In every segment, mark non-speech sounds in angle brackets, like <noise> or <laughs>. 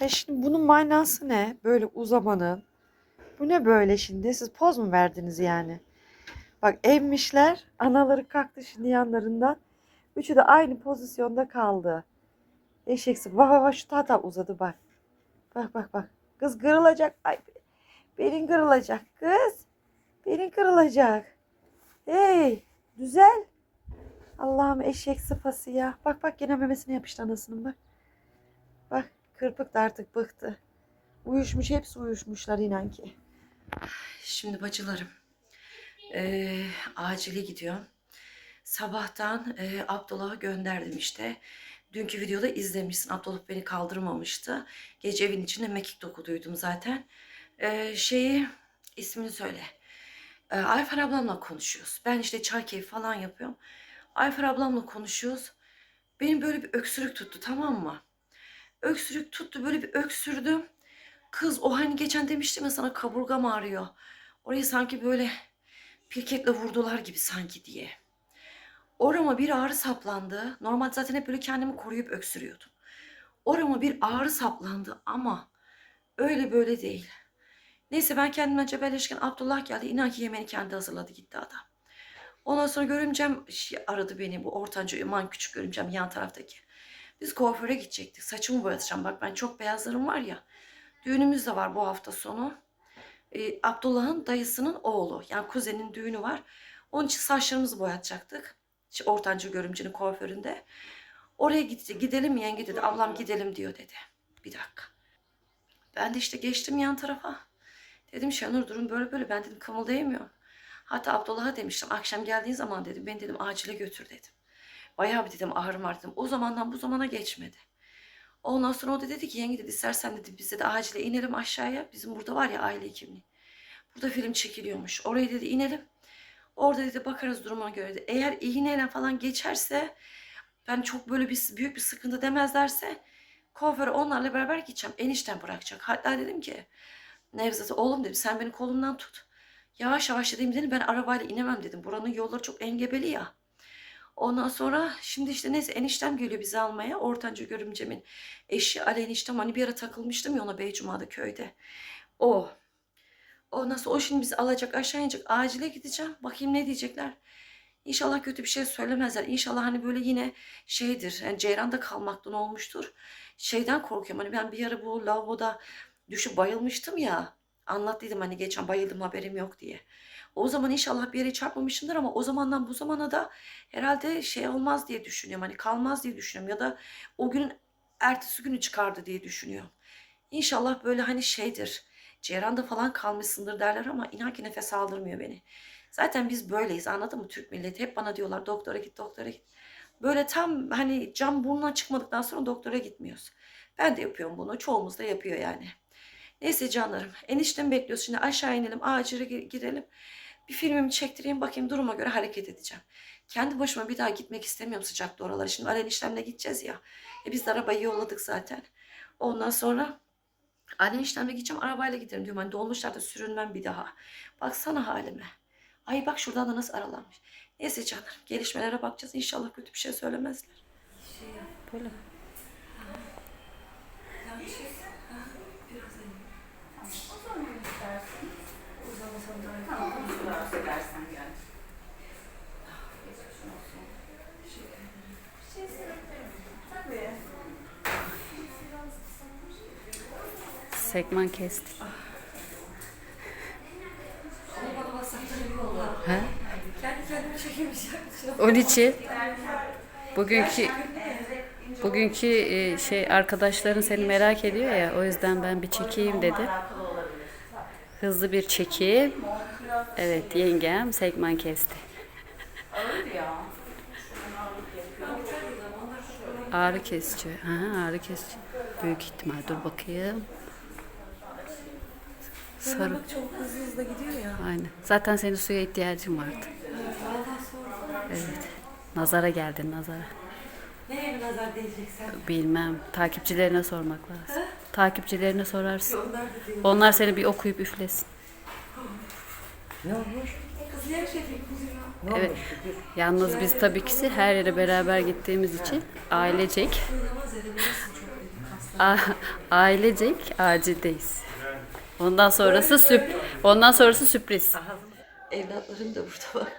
Ha şimdi bunun manası ne? Böyle uzamanın. Bu ne böyle şimdi? Siz poz mu verdiniz yani? Bak emmişler. Anaları kalktı şimdi yanlarından. Üçü de aynı pozisyonda kaldı. Eşeksi. Bak bak bak şu tahta uzadı bak. Bak bak bak. Kız kırılacak. Ay belin kırılacak. Kız. Belin kırılacak. Hey. Güzel. Allah'ım eşek sıpası ya. Bak bak yine memesine yapıştı anasının bak. Kırpık da artık bıktı. Uyuşmuş hepsi uyuşmuşlar inan ki. Şimdi bacılarım. Eee acile gidiyorum. Sabahtan eee Abdullah'ı gönderdim işte. Dünkü videoda izlemişsin. Abdullah beni kaldırmamıştı. Gece evin içinde mekik dokuduydum zaten. Eee şeyi ismini söyle. Eee Ayfer ablamla konuşuyoruz. Ben işte çay keyfi falan yapıyorum. Ayfer ablamla konuşuyoruz. Benim böyle bir öksürük tuttu tamam mı? Öksürük tuttu böyle bir öksürdüm. Kız o hani geçen demiştim ya sana kaburgam ağrıyor. Orayı sanki böyle pirketle vurdular gibi sanki diye. Orama bir ağrı saplandı. Normal zaten hep böyle kendimi koruyup öksürüyordum. Orama bir ağrı saplandı ama öyle böyle değil. Neyse ben kendimden cebelleşken Abdullah geldi. İnan ki yemeğini kendi hazırladı gitti adam. Ondan sonra görümcem şey aradı beni bu ortanca Üman küçük görümcem yan taraftaki. Biz kuaföre gidecektik. Saçımı boyatacağım. Bak ben çok beyazlarım var ya. Düğünümüz de var bu hafta sonu. Ee, Abdullah'ın dayısının oğlu. Yani kuzenin düğünü var. Onun için saçlarımızı boyatacaktık. İşte ortanca görümcenin kuaföründe. Oraya gitti. Gidelim yenge dedi. Ablam gidelim diyor dedi. Bir dakika. Ben de işte geçtim yan tarafa. Dedim Şenur durum böyle böyle. Ben dedim kımıldayamıyorum. Hatta Abdullah'a demiştim. Akşam geldiğin zaman dedim. Beni dedim acile götür dedim. Bayağı bir dedim ağrım var dedim. O zamandan bu zamana geçmedi. Ondan sonra o da dedi ki yenge dedi istersen dedi bize de acile inelim aşağıya. Bizim burada var ya aile hekimliği. Burada film çekiliyormuş. Oraya dedi inelim. Orada dedi bakarız durumuna göre dedi. Eğer iğneyle falan geçerse ben çok böyle bir büyük bir sıkıntı demezlerse kuaföre onlarla beraber gideceğim. Enişten bırakacak. Hatta dedim ki Nevzat'a oğlum dedim sen beni kolumdan tut. Yavaş yavaş dedim dedim ben arabayla inemem dedim. Buranın yolları çok engebeli ya. Ondan sonra şimdi işte neyse eniştem geliyor bizi almaya. Ortanca görümcemin eşi Ali eniştem hani bir ara takılmıştım ya ona Beycuma'da köyde. O. Ondan sonra o şimdi bizi alacak aşağı inecek. Acile gideceğim. Bakayım ne diyecekler. İnşallah kötü bir şey söylemezler. İnşallah hani böyle yine şeydir. Yani ceyranda kalmaktan olmuştur. Şeyden korkuyorum. Hani ben bir ara bu lavaboda düşüp bayılmıştım ya. Anlattıydım hani geçen bayıldım haberim yok diye. O zaman inşallah bir yere çarpmamışımdır ama o zamandan bu zamana da herhalde şey olmaz diye düşünüyorum. Hani kalmaz diye düşünüyorum ya da o günün ertesi günü çıkardı diye düşünüyorum. İnşallah böyle hani şeydir. Cerrah'da falan kalmışsındır derler ama inan ki nefes aldırmıyor beni. Zaten biz böyleyiz anladın mı Türk milleti? Hep bana diyorlar doktora git doktora git. Böyle tam hani cam burnuna çıkmadıktan sonra doktora gitmiyoruz. Ben de yapıyorum bunu. Çoğumuz da yapıyor yani. Neyse canlarım. Eniştemi bekliyoruz. Şimdi aşağı inelim. Acile gi- girelim. Bir filmimi çektireyim bakayım duruma göre hareket edeceğim. Kendi başıma bir daha gitmek istemiyorum sıcakta oralara. Şimdi Alen işlemle gideceğiz ya. E biz de arabayı yolladık zaten. Ondan sonra Alen işlemle gideceğim arabayla giderim diyorum. Hani dolmuşlarda sürünmem bir daha. Baksana halime. Ay bak şuradan da nasıl aralanmış. Neyse canlarım gelişmelere bakacağız. İnşallah kötü bir şey söylemezler. Böyle. Sekman kesti. He? Kendi kendime çekemeyeceğim. Onun için bugünkü bugünkü e, şey arkadaşların seni merak ediyor ya o yüzden ben bir çekeyim dedi. Hızlı bir çekim. Evet yengem sekman kesti. Ağrı kesici. Ha, ağrı kesici. Büyük ihtimal. Dur bakayım. Sarı. Çok hızlı hızlı gidiyor ya. Aynen. Zaten senin suya ihtiyacın vardı. Evet. Nazara geldin nazara. Neye mi nazar değeceksen? Bilmem. Takipçilerine sormak lazım. Takipçilerine sorarsın. Onlar seni bir okuyup üflesin. Ne olmuş? Kız yer şey. Evet. Yalnız biz tabii ki her yere beraber gittiğimiz için ailecek. A- ailecek acildeyiz. Ondan sonrası sürp ondan sonrası sürpriz. Evlatlarım da burada bak.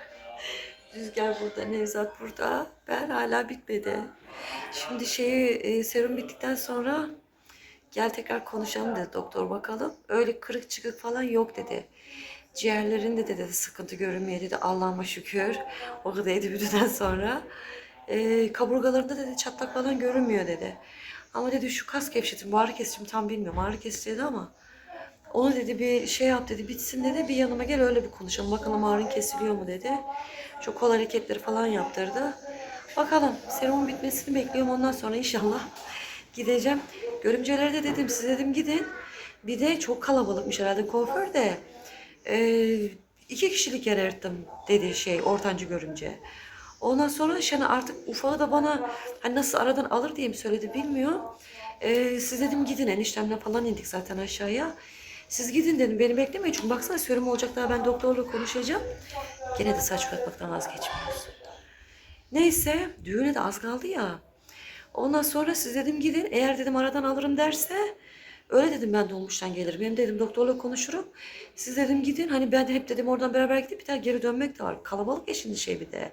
Rüzgar burada, Nevzat burada. Ben hala bitmedi. Şimdi şeyi e, serum bittikten sonra gel tekrar konuşalım dedi doktor bakalım. Öyle kırık çıkık falan yok dedi. Ciğerlerinde de dedi sıkıntı görünmüyor dedi. Allah'ıma şükür. O kadar edibüdüden sonra. E, kaburgalarında dedi çatlak falan görünmüyor dedi. Ama dedi şu kas gevşetim, ağrı kesicim tam bilmiyorum. Ağrı kesici dedi ama onu dedi bir şey yap dedi bitsin dedi bir yanıma gel öyle bir konuşalım bakalım ağrın kesiliyor mu dedi. Şu kol hareketleri falan yaptırdı. Bakalım serumun bitmesini bekliyorum ondan sonra inşallah gideceğim. Görümcelere de dedim siz dedim gidin. Bir de çok kalabalıkmış herhalde kuaför de. Ee, iki kişilik yer dedi şey ortancı görümce. Ondan sonra şimdi artık ufağı da bana hani nasıl aradan alır diye mi söyledi bilmiyorum. Ee, siz dedim gidin eniştemle falan indik zaten aşağıya. Siz gidin dedim beni beklemeyin çünkü baksana serum olacak daha ben doktorla konuşacağım. Gene de saç bırakmaktan vazgeçmiyoruz. Neyse düğüne de az kaldı ya. Ondan sonra siz dedim gidin eğer dedim aradan alırım derse öyle dedim ben dolmuştan gelirim. Benim dedim doktorla konuşurum. Siz dedim gidin hani ben de hep dedim oradan beraber gidip bir daha geri dönmek de var. Kalabalık ya şimdi şey bir de.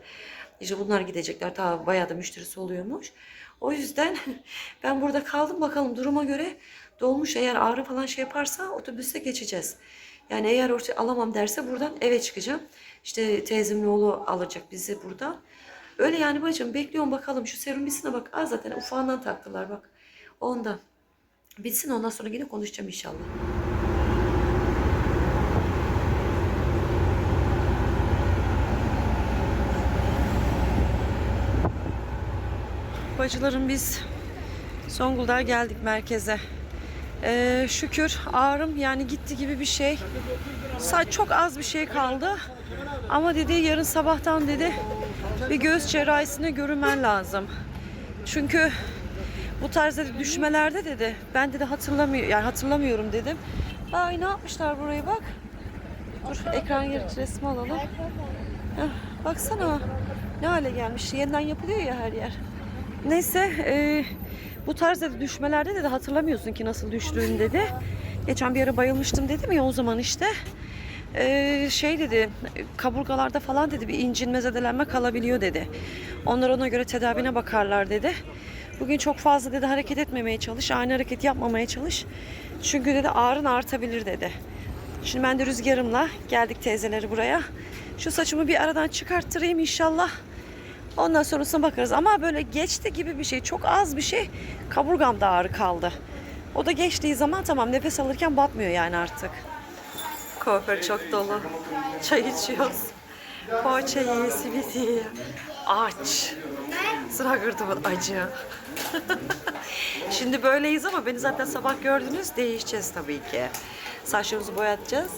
İşte bunlar gidecekler daha bayağı da müşterisi oluyormuş. O yüzden <laughs> ben burada kaldım bakalım duruma göre dolmuş eğer ağrı falan şey yaparsa otobüse geçeceğiz. Yani eğer ortaya alamam derse buradan eve çıkacağım. İşte teyzemin oğlu alacak bizi buradan. Öyle yani bacım bekliyorum bakalım şu serum bak. Aa zaten ufağından taktılar bak. Ondan. Bitsin ondan sonra yine konuşacağım inşallah. Bacılarım biz Zonguldak'a geldik merkeze. Ee, şükür ağrım yani gitti gibi bir şey. Sadece çok az bir şey kaldı. Ama dedi yarın sabahtan dedi bir göğüs cerrahisine görünmen lazım. Çünkü bu tarz dedi, düşmelerde dedi ben dedi hatırlamıyor yani hatırlamıyorum dedim. Ay ne yapmışlar burayı bak. Dur ekran yeri resmi alalım. Heh, baksana ne hale gelmiş. Yeniden yapılıyor ya her yer. Neyse e, bu tarz dedi, düşmelerde dedi hatırlamıyorsun ki nasıl düştüğünü dedi. Geçen bir ara bayılmıştım dedim ya o zaman işte. E, şey dedi kaburgalarda falan dedi bir incinme zedelenme kalabiliyor dedi. Onlar ona göre tedavine bakarlar dedi. Bugün çok fazla dedi hareket etmemeye çalış, ani hareket yapmamaya çalış. Çünkü dedi ağrın artabilir dedi. Şimdi ben de rüzgarımla geldik teyzeleri buraya. Şu saçımı bir aradan çıkarttırayım inşallah. Ondan sonrasına bakarız. Ama böyle geçti gibi bir şey. Çok az bir şey. Kaburgamda ağrı kaldı. O da geçtiği zaman tamam nefes alırken batmıyor yani artık. Kuaför çok dolu. Çay içiyoruz. Poğaça ye, simit ye. Aç. Sıra gırtımın acı. <laughs> Şimdi böyleyiz ama beni zaten sabah gördünüz. Değişeceğiz tabii ki. Saçlarımızı boyatacağız.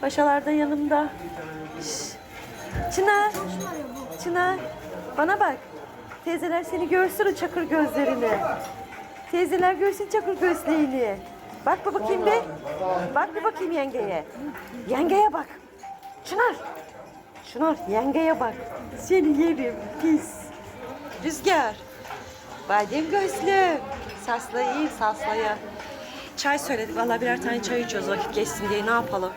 Paşalar da yanımda. Çınar. Çınar. Bana bak. Teyzeler seni görsün o çakır gözlerini. Teyzeler görsün çakır gözlerini. Bak bir bakayım bir. Bak bir bakayım yengeye. Yengeye bak. Çınar. Çınar yengeye bak. Seni yerim pis. Rüzgar. Badem gözlü. Saslayı saslayı. Çay söyledik. Vallahi birer tane çay içiyoruz vakit geçsin diye ne yapalım.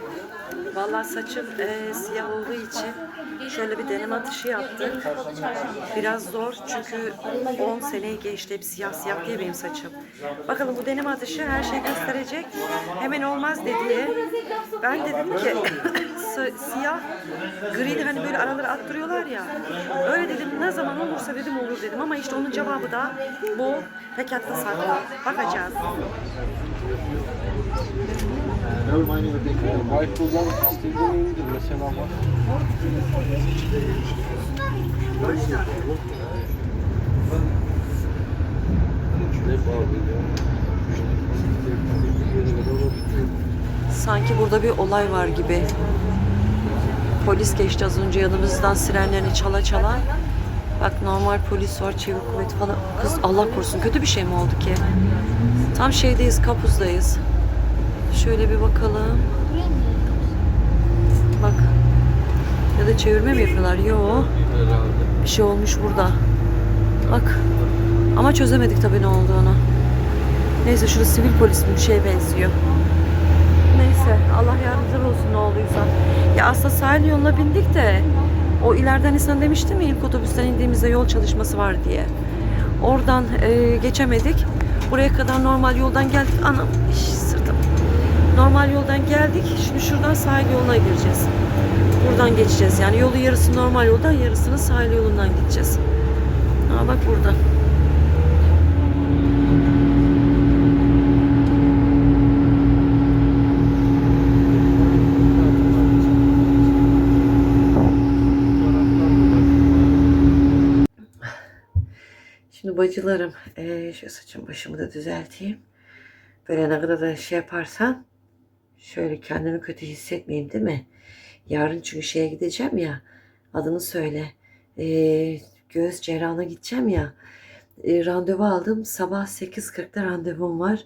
Vallahi saçım e, siyah olduğu için şöyle bir deneme atışı yaptık. Biraz zor çünkü 10 seneyi geçti hep siyah siyah diye benim saçım. Bakalım bu deneme atışı her şeyi gösterecek. Hemen olmaz dedi. Ben dedim ki siyah gri de hani böyle aralara attırıyorlar ya. Öyle dedim ne zaman olursa dedim olur dedim ama işte onun cevabı da bu pekatta saklı. Bakacağız. Sanki burada bir olay var gibi. Polis geçti az önce yanımızdan sirenlerini çala çala. Bak normal polis var, çevik kuvvet falan. Kız Allah korusun kötü bir şey mi oldu ki? Tam şeydeyiz, kapuzdayız. Şöyle bir bakalım. Bak. Ya da çevirme mi yapıyorlar? Yo. Bir şey olmuş burada. Bak. Ama çözemedik tabii ne olduğunu. Neyse şurada sivil polis bir şeye benziyor. Neyse Allah yardımcılar olsun ne olduysa. Ya aslında sahil yoluna bindik de o ileriden insan demiştim ya ilk otobüsten indiğimizde yol çalışması var diye. Oradan e, geçemedik. Buraya kadar normal yoldan geldik. Anam iş, sırtım. Normal yoldan geldik. Şimdi şuradan sahil yoluna gireceğiz. Buradan geçeceğiz. Yani yolu yarısı normal yoldan yarısını sahil yolundan gideceğiz. Aa bak burada. Şimdi bacılarım, eee şu saçım başımı da düzelteyim. Böyle ne kadar da şey yaparsan şöyle kendimi kötü hissetmeyeyim değil mi? Yarın çünkü şeye gideceğim ya. Adını söyle. Eee göğüs cerrahına gideceğim ya. E, randevu aldım. Sabah 8.40'da randevum var.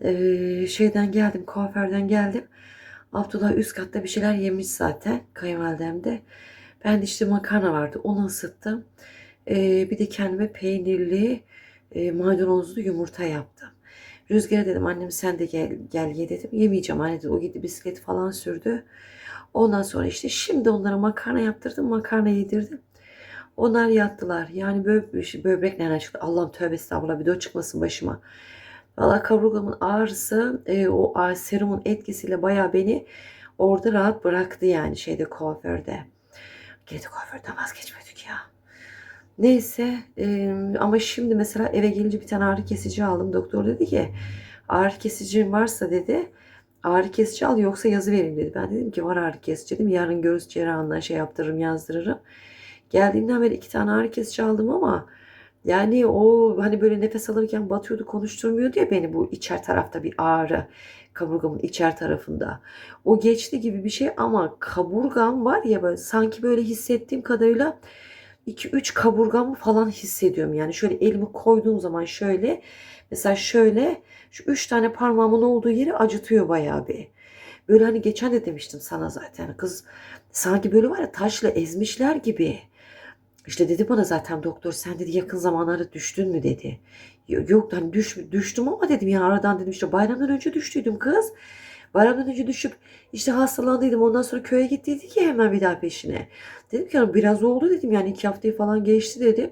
E, şeyden geldim, kuaförden geldim. Abdullah üst katta bir şeyler yemiş zaten. Kayınvalidem de. Ben de işte makarna vardı. Onu ısıttım. E, bir de kendime peynirli e, maydanozlu yumurta yaptım. Rüzgar'a dedim annem sen de gel, gel ye dedim. Yemeyeceğim anne dedi. O gitti bisiklet falan sürdü. Ondan sonra işte şimdi onlara makarna yaptırdım. Makarna yedirdim. Onlar yattılar. Yani bö böbrek nereden çıktı? Allah'ım tövbe estağfurullah bir de çıkmasın başıma. Valla kaburgamın ağrısı e, o serumun etkisiyle bayağı beni orada rahat bıraktı yani şeyde kuaförde. Geri kuaförden vazgeçmedik ya. Neyse e, ama şimdi mesela eve gelince bir tane ağrı kesici aldım. Doktor dedi ki ağrı kesicin varsa dedi ağrı kesici al yoksa yazı vereyim dedi. Ben dedim ki var ağrı kesici dedim. Yarın göğüs cerrahından şey yaptırırım yazdırırım. Geldiğimden beri iki tane ağrı kesici aldım ama yani o hani böyle nefes alırken batıyordu konuşturmuyordu ya beni bu içer tarafta bir ağrı. Kaburgamın içer tarafında. O geçti gibi bir şey ama kaburgam var ya böyle sanki böyle hissettiğim kadarıyla 2-3 kaburgamı falan hissediyorum. Yani şöyle elimi koyduğum zaman şöyle mesela şöyle şu 3 tane parmağımın olduğu yeri acıtıyor bayağı bir. Böyle hani geçen de demiştim sana zaten kız sanki böyle var ya taşla ezmişler gibi. İşte dedi bana zaten doktor sen dedi yakın zamanlarda düştün mü dedi. Yok hani düş, düştüm ama dedim ya aradan dedim işte bayramdan önce düştüydüm kız. Bayramdan önce düşüp işte hastalandıydım ondan sonra köye gittiydik ya hemen bir daha peşine. Dedim ki "Ya biraz oldu dedim yani iki haftayı falan geçti dedim.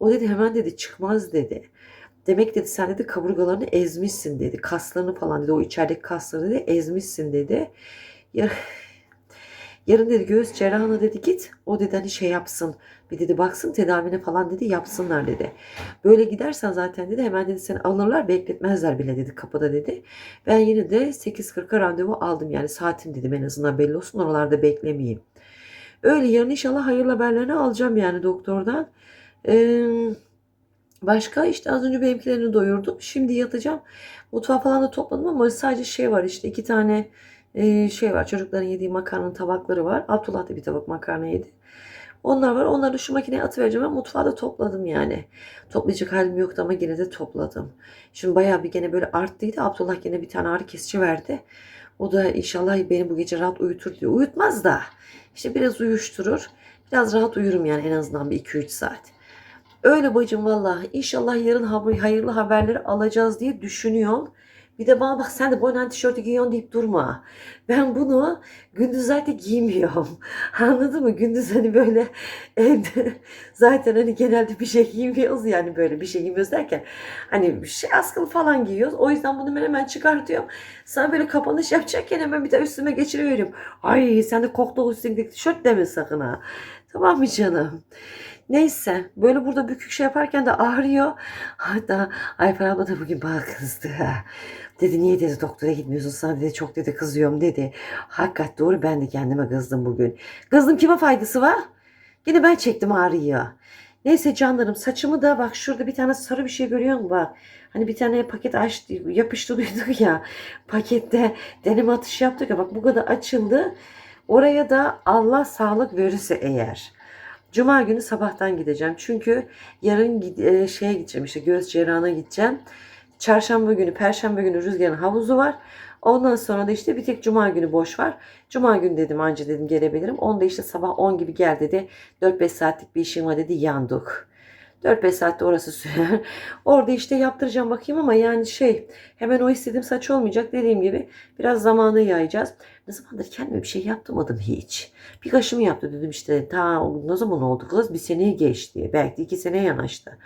O dedi hemen dedi çıkmaz dedi. Demek dedi sen dedi kaburgalarını ezmişsin dedi. Kaslarını falan dedi o içerideki kaslarını dedi ezmişsin dedi. Ya, yarın dedi göğüs cerrahına dedi git. O dedi hani şey yapsın. Bir dedi baksın tedavine falan dedi yapsınlar dedi. Böyle gidersen zaten dedi hemen dedi seni alırlar bekletmezler bile dedi kapıda dedi. Ben yine de 8.40'a randevu aldım yani saatim dedim en azından belli olsun oralarda beklemeyeyim. Öyle yarın inşallah hayırlı haberlerini alacağım yani doktordan. Ee, başka işte az önce benimkilerini doyurdum. Şimdi yatacağım. Mutfağı falan da topladım ama sadece şey var işte iki tane e, şey var. Çocukların yediği makarnanın tabakları var. Abdullah da bir tabak makarna yedi. Onlar var. Onları şu makineye atıvereceğim. Ben mutfağı da topladım yani. Toplayacak halim yoktu ama yine de topladım. Şimdi bayağı bir gene böyle arttıydı. Abdullah gene bir tane ağrı kesici verdi. O da inşallah beni bu gece rahat uyutur diyor. Uyutmaz da. İşte biraz uyuşturur. Biraz rahat uyurum yani en azından bir 2-3 saat. Öyle bacım vallahi. İnşallah yarın hayırlı haberleri alacağız diye düşünüyorum. Bir de bana bak sen de boynan tişörtü giyiyorsun deyip durma. Ben bunu gündüz zaten giymiyorum. <laughs> Anladın mı? Gündüz hani böyle <laughs> zaten hani genelde bir şey giymiyoruz yani böyle bir şey giymiyoruz derken hani bir şey askılı falan giyiyoruz. O yüzden bunu ben hemen çıkartıyorum. Sana böyle kapanış yapacakken hemen bir de üstüme geçiriyorum. Ay sen de koktu üstündeki tişört deme sakın ha. Tamam mı canım? Neyse böyle burada bükük şey yaparken de ağrıyor. <laughs> Hatta Ayfer abla da bugün bana kızdı. <laughs> Dedi niye dedi doktora gitmiyorsun sana dedi çok dedi kızıyorum dedi. Hakikat doğru ben de kendime kızdım bugün. Kızdım kime faydası var? Yine ben çektim ağrıyı. Neyse canlarım saçımı da bak şurada bir tane sarı bir şey görüyor musun bak. Hani bir tane paket açtı yapıştırıyorduk ya. Pakette deneme atışı yaptık ya bak bu kadar açıldı. Oraya da Allah sağlık verirse eğer. Cuma günü sabahtan gideceğim. Çünkü yarın e, şeye gideceğim işte göğüs cerrahına gideceğim. Çarşamba günü, perşembe günü rüzgarın havuzu var. Ondan sonra da işte bir tek cuma günü boş var. Cuma günü dedim anca dedim gelebilirim. Onda işte sabah 10 gibi gel dedi. 4-5 saatlik bir işim var dedi yandık. 4-5 saatte orası sürer. <laughs> Orada işte yaptıracağım bakayım ama yani şey hemen o istediğim saç olmayacak dediğim gibi biraz zamanı yayacağız. Ne zamandır kendime bir şey yaptırmadım hiç. Bir kaşımı yaptı dedim işte ta ne zaman oldu kız bir seneye geçti. Belki iki seneye yanaştı.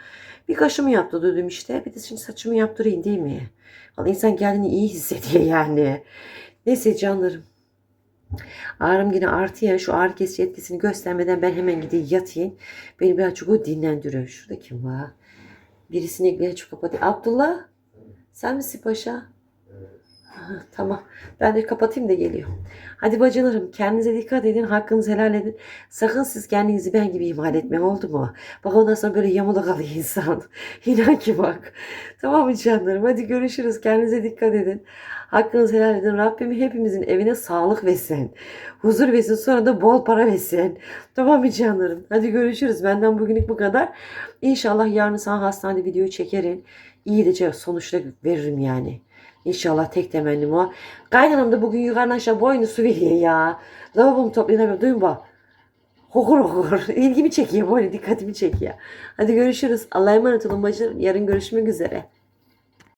Bir kaşımı yaptı dedim işte bir de şimdi saçımı yaptırayım değil mi? Vallahi insan kendini iyi hissediyor <laughs> yani. Neyse canlarım. Ağrım yine artıyor. Şu ağrı kesici etkisini göstermeden ben hemen gideyim yatayım. Beni birazcık o dinlendiriyor. Şurada kim var? Birisini birazcık kapatayım. Abdullah sen misin paşa? Tamam. Ben de kapatayım da geliyor. Hadi bacılarım kendinize dikkat edin. Hakkınızı helal edin. Sakın siz kendinizi ben gibi ihmal etmeyin oldu mu? Bak ondan sonra böyle yamula kalıyor <laughs> insan. İnan ki bak. Tamam mı canlarım? Hadi görüşürüz. Kendinize dikkat edin. Hakkınızı helal edin. Rabbim hepimizin evine sağlık versin. Huzur versin. Sonra da bol para versin. Tamam mı canlarım? Hadi görüşürüz. Benden bugünlük bu kadar. İnşallah yarın sana hastanede videoyu çekerim. İyi de sonuçta veririm yani. İnşallah tek temennim o. Kaynanam da bugün yukarıdan aşağı boynu su veriyor ya. Lavabomu toplayamıyorum. Duyun bak. Hokur hokur. <laughs> İlgimi çekiyor böyle dikkatimi çekiyor. Hadi görüşürüz. Allah'a emanet olun bacım. Yarın görüşmek üzere.